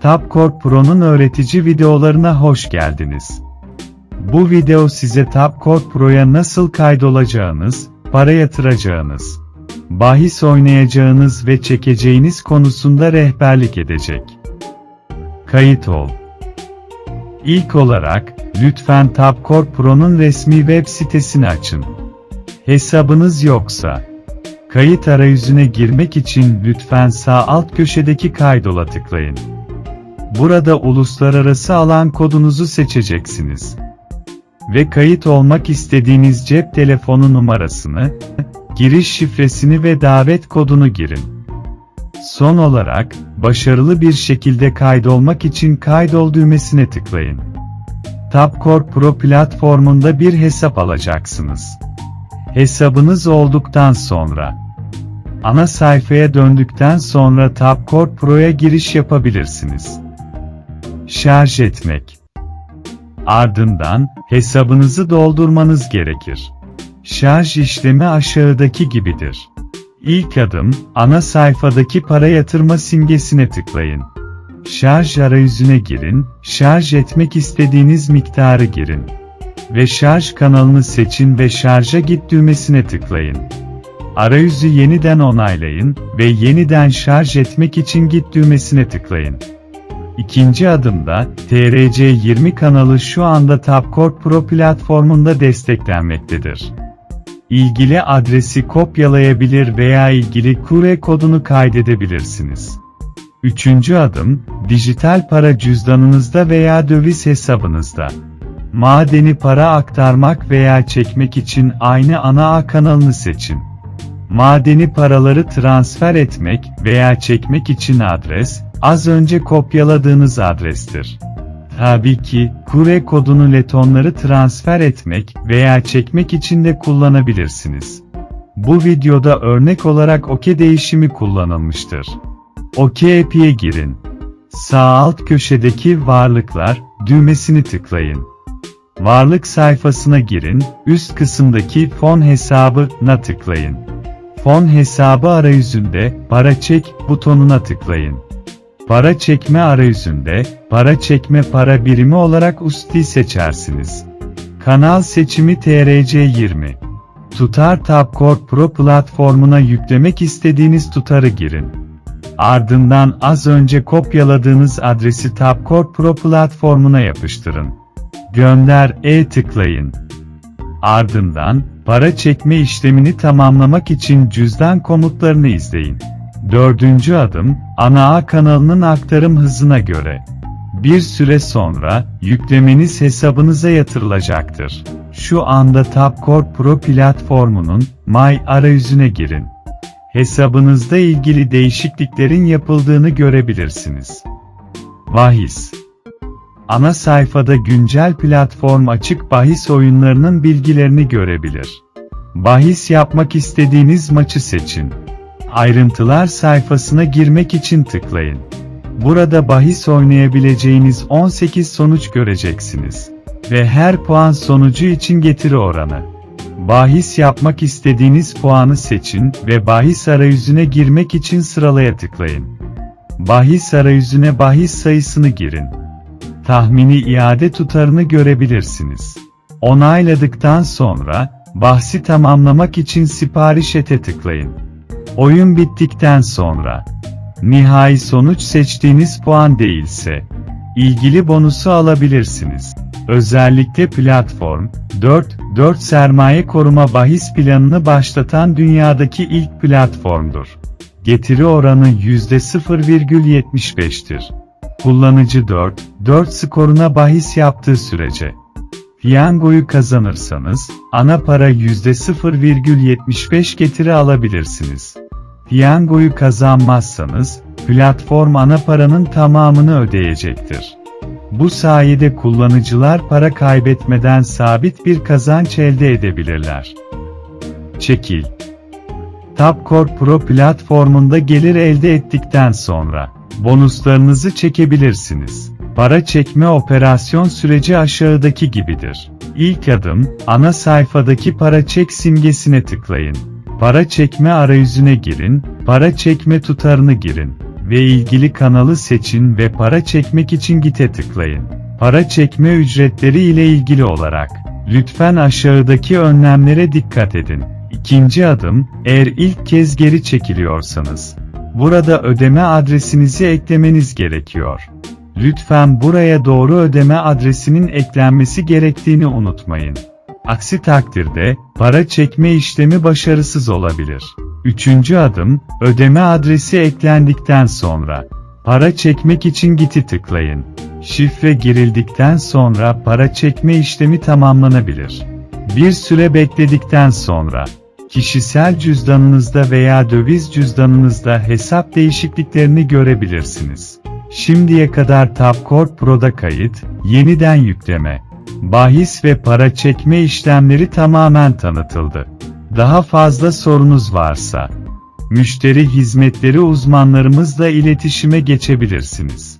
Tapcorp Pro'nun öğretici videolarına hoş geldiniz. Bu video size Tapcorp Pro'ya nasıl kaydolacağınız, para yatıracağınız, bahis oynayacağınız ve çekeceğiniz konusunda rehberlik edecek. Kayıt ol. İlk olarak, lütfen Tapcorp Pro'nun resmi web sitesini açın. Hesabınız yoksa, kayıt arayüzüne girmek için lütfen sağ alt köşedeki kaydola tıklayın. Burada uluslararası alan kodunuzu seçeceksiniz. Ve kayıt olmak istediğiniz cep telefonu numarasını, giriş şifresini ve davet kodunu girin. Son olarak, başarılı bir şekilde kaydolmak için kaydol düğmesine tıklayın. Tapcorp Pro platformunda bir hesap alacaksınız. Hesabınız olduktan sonra, ana sayfaya döndükten sonra Tapcorp Pro'ya giriş yapabilirsiniz. Şarj etmek. Ardından, hesabınızı doldurmanız gerekir. Şarj işlemi aşağıdaki gibidir. İlk adım, ana sayfadaki para yatırma simgesine tıklayın. Şarj arayüzüne girin, şarj etmek istediğiniz miktarı girin. Ve şarj kanalını seçin ve şarja git düğmesine tıklayın. Arayüzü yeniden onaylayın ve yeniden şarj etmek için git düğmesine tıklayın. İkinci adımda, TRC20 kanalı şu anda Tapcorp Pro platformunda desteklenmektedir. İlgili adresi kopyalayabilir veya ilgili kure kodunu kaydedebilirsiniz. Üçüncü adım, dijital para cüzdanınızda veya döviz hesabınızda. Madeni para aktarmak veya çekmek için aynı ana ağ kanalını seçin. Madeni paraları transfer etmek veya çekmek için adres, az önce kopyaladığınız adrestir. Tabii ki, kure kodunu letonları transfer etmek veya çekmek için de kullanabilirsiniz. Bu videoda örnek olarak OK değişimi kullanılmıştır. OK app'e girin. Sağ alt köşedeki varlıklar düğmesini tıklayın. Varlık sayfasına girin, üst kısımdaki fon hesabına tıklayın. Fon hesabı arayüzünde para çek butonuna tıklayın. Para çekme arayüzünde, para çekme para birimi olarak USD'i seçersiniz. Kanal seçimi TRC20. Tutar Tapcorp Pro platformuna yüklemek istediğiniz tutarı girin. Ardından az önce kopyaladığınız adresi Tapcorp Pro platformuna yapıştırın. Gönder e tıklayın. Ardından, para çekme işlemini tamamlamak için cüzdan komutlarını izleyin. Dördüncü adım, ana ağ kanalının aktarım hızına göre. Bir süre sonra, yüklemeniz hesabınıza yatırılacaktır. Şu anda Tapcorp Pro platformunun, My arayüzüne girin. Hesabınızda ilgili değişikliklerin yapıldığını görebilirsiniz. Bahis Ana sayfada güncel platform açık bahis oyunlarının bilgilerini görebilir. Bahis yapmak istediğiniz maçı seçin. Ayrıntılar sayfasına girmek için tıklayın. Burada bahis oynayabileceğiniz 18 sonuç göreceksiniz. Ve her puan sonucu için getiri oranı. Bahis yapmak istediğiniz puanı seçin ve bahis arayüzüne girmek için sıralaya tıklayın. Bahis arayüzüne bahis sayısını girin. Tahmini iade tutarını görebilirsiniz. Onayladıktan sonra, bahsi tamamlamak için sipariş ete tıklayın. Oyun bittikten sonra, nihai sonuç seçtiğiniz puan değilse, ilgili bonusu alabilirsiniz. Özellikle platform, 4-4 sermaye koruma bahis planını başlatan dünyadaki ilk platformdur. Getiri oranı %0,75'tir. Kullanıcı 4-4 skoruna bahis yaptığı sürece, piyangoyu kazanırsanız, ana para %0,75 getiri alabilirsiniz. Piyangoyu kazanmazsanız, platform ana paranın tamamını ödeyecektir. Bu sayede kullanıcılar para kaybetmeden sabit bir kazanç elde edebilirler. Çekil. Tapcorp Pro platformunda gelir elde ettikten sonra, bonuslarınızı çekebilirsiniz. Para çekme operasyon süreci aşağıdaki gibidir. İlk adım, ana sayfadaki para çek simgesine tıklayın. Para çekme arayüzüne girin, para çekme tutarını girin ve ilgili kanalı seçin ve para çekmek için Git'e tıklayın. Para çekme ücretleri ile ilgili olarak, lütfen aşağıdaki önlemlere dikkat edin. İkinci adım, eğer ilk kez geri çekiliyorsanız, burada ödeme adresinizi eklemeniz gerekiyor. Lütfen buraya doğru ödeme adresinin eklenmesi gerektiğini unutmayın. Aksi takdirde, para çekme işlemi başarısız olabilir. Üçüncü adım, ödeme adresi eklendikten sonra, para çekmek için Git'i tıklayın. Şifre girildikten sonra para çekme işlemi tamamlanabilir. Bir süre bekledikten sonra, kişisel cüzdanınızda veya döviz cüzdanınızda hesap değişikliklerini görebilirsiniz. Şimdiye kadar Tapcorp Pro'da kayıt, yeniden yükleme, bahis ve para çekme işlemleri tamamen tanıtıldı. Daha fazla sorunuz varsa, müşteri hizmetleri uzmanlarımızla iletişime geçebilirsiniz.